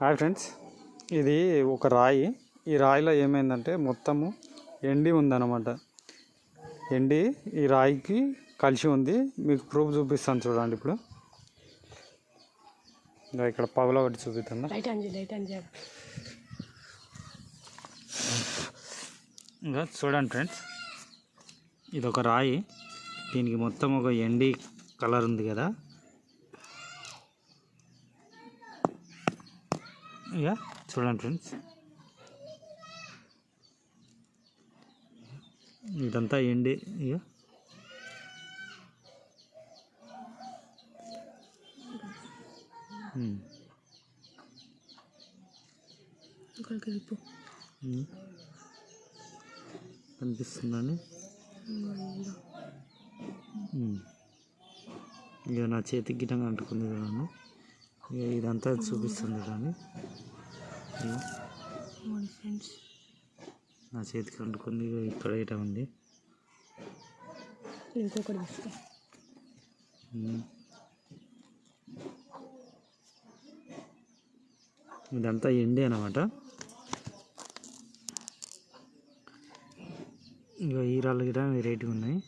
Hi friends. ఇది ఒక రాయి. ఈ రాయిలో ఏమైందంటే మొత్తము ఎండి ఉందన్నమాట. ఎండి ఈ రాయికి కలిసి ఉంది. మీకు ప్రూఫ్ చూపిస్తాను చూడండి ఇప్పుడు. ఇంకా ఇక్కడ పగల ఒకటి చేయాలి ఇంకా చూడండి ఫ్రెండ్స్. ఇది ఒక రాయి. దీనికి మొత్తం ఒక ఎండి కలర్ ఉంది కదా. ఇక చూడండి ఫ్రెండ్స్. ఇదంతా ఎండి ఇక ఉమ్. ఇక నా చేతికి గిటంగా అంటుకుంది ఇక ఇదంతా చూపిస్తుంది ఫ్రెండ్స్ నా చేతికి అంటుకుంది ఇక ఇక్కడ ఇట ఉంది. ఇదంతా ఎండి అనమాట ఇక ఈ రాళ్ళు గిట వెరైటీగా ఉన్నాయి.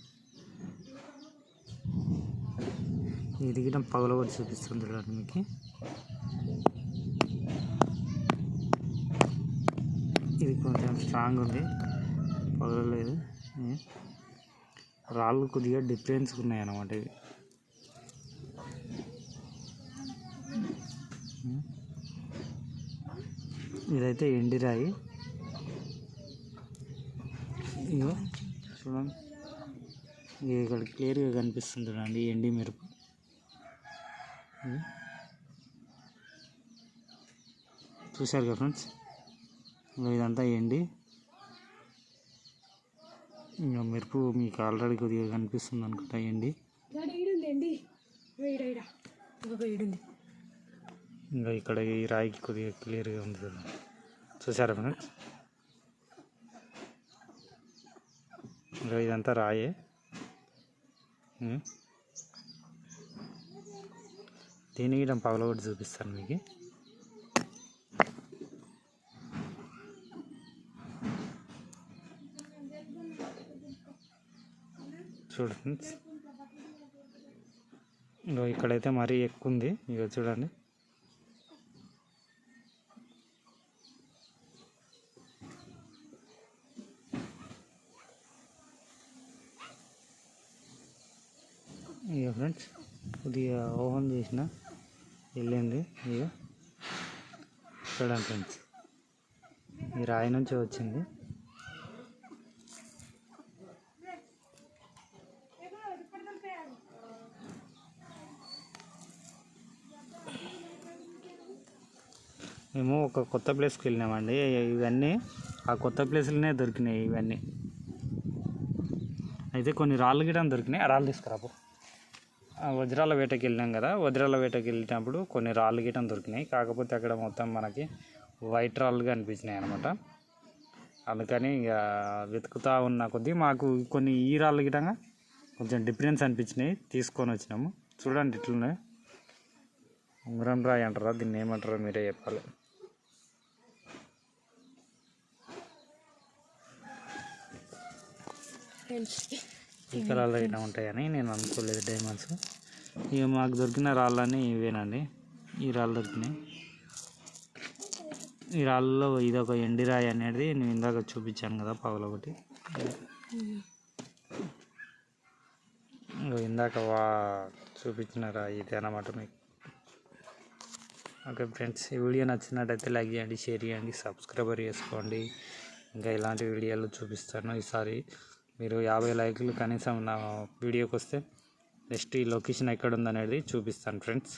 ఇది గిట పగల కూడా చూపిస్తుంది చూడండి మీకు. ఇది కొంచెం స్ట్రాంగ్ ఉంది. పగలలేదు. రాళ్ళు కొద్దిగా డిఫరెన్స్ ఉన్నాయి అన్నమాట ఇవి. ఇదైతే ఎండిరాయి ఇగో చూడండి. ఇక్కడ క్లియర్గా కనిపిస్తుంది చూడండి ఎండి మెరుపు. చూశారు కదా ఫ్రెండ్స్? ఇదంతా ఎండి ఇంకా మెరుపు మీకు ఆల్రెడీ కొద్దిగా కనిపిస్తుంది అనుకుంటా. ఈడుంది ఇంకా ఇక్కడ ఈ రాయికి కొద్దిగా క్లియర్గా ఉంది చూడండి చూసారా ఫ్రెండ్స్ ఇంకా ఇదంతా రాయే. ఉం. దీని గిటం పగల కూడా చూపిస్తాను మీకు. చూడు ఫ్రెండ్స్ ఇక్కడైతే మరీ ఎక్కువ ఉంది ఇక చూడండి. ఇక ఫ్రెండ్స్ కొద్దిగా ఓపెన్ చేసిన వెళ్ళింది. ఇక చూడండి ఫ్రెండ్స్ ఈ రాయి నుంచి వచ్చింది. మేము ఒక కొత్త ప్లేస్కి వెళ్ళినామండి. ఇవన్నీ ఆ కొత్త ప్లేస్లోనే దొరికినాయి ఇవన్నీ. అయితే కొన్ని రాళ్ళు గిటం దొరికినాయి. ఆ రాళ్ళు తీసుకురాపు. వజ్రాల వేటకి వెళ్ళినాం కదా. వజ్రాల వేటకి వెళ్ళినప్పుడు కొన్ని రాళ్ళు గిటం దొరికినాయి. కాకపోతే అక్కడ మొత్తం మనకి వైట్ రాళ్ళుగా అనిపించినాయి అనమాట అందుకని ఇక వెతుకుతూ ఉన్న కొద్దీ మాకు కొన్ని ఈ రాళ్ళు గిటంగా కొంచెం డిఫరెన్స్ అనిపించినాయి. తీసుకొని వచ్చినాము. చూడండి ఇట్లున్నాయి. ఉంగరం రాయి అంటారా? దీన్ని ఏమంటారో మీరే చెప్పాలి. ఈ కలర్లో అయినా ఉంటాయని నేను అనుకోలేదు డైమండ్స్ ఇక మాకు దొరికిన రాళ్ళన్నీ ఇవేనండి. ఈ రాళ్ళు దొరికినాయి. ఈ రాళ్ళలో ఇది ఒక ఎండిరాయి అనేది నేను ఇందాక చూపించాను కదా పగల ఒకటి. ఇందాక వా చూపించిన రాయి ఇది అన్నమాట మీకు. ఓకే ఫ్రెండ్స్ ఈ వీడియో నచ్చినట్టయితే లైక్ చేయండి షేర్ చేయండి సబ్స్క్రైబర్ చేసుకోండి. ఇంకా ఇలాంటి వీడియోలు చూపిస్తాను ఈసారి. మీరు యాభై లైక్లు కనీసం నా వీడియోకి వస్తే నెక్స్ట్ ఈ లొకేషన్ ఎక్కడ ఉందనేది చూపిస్తాను ఫ్రెండ్స్.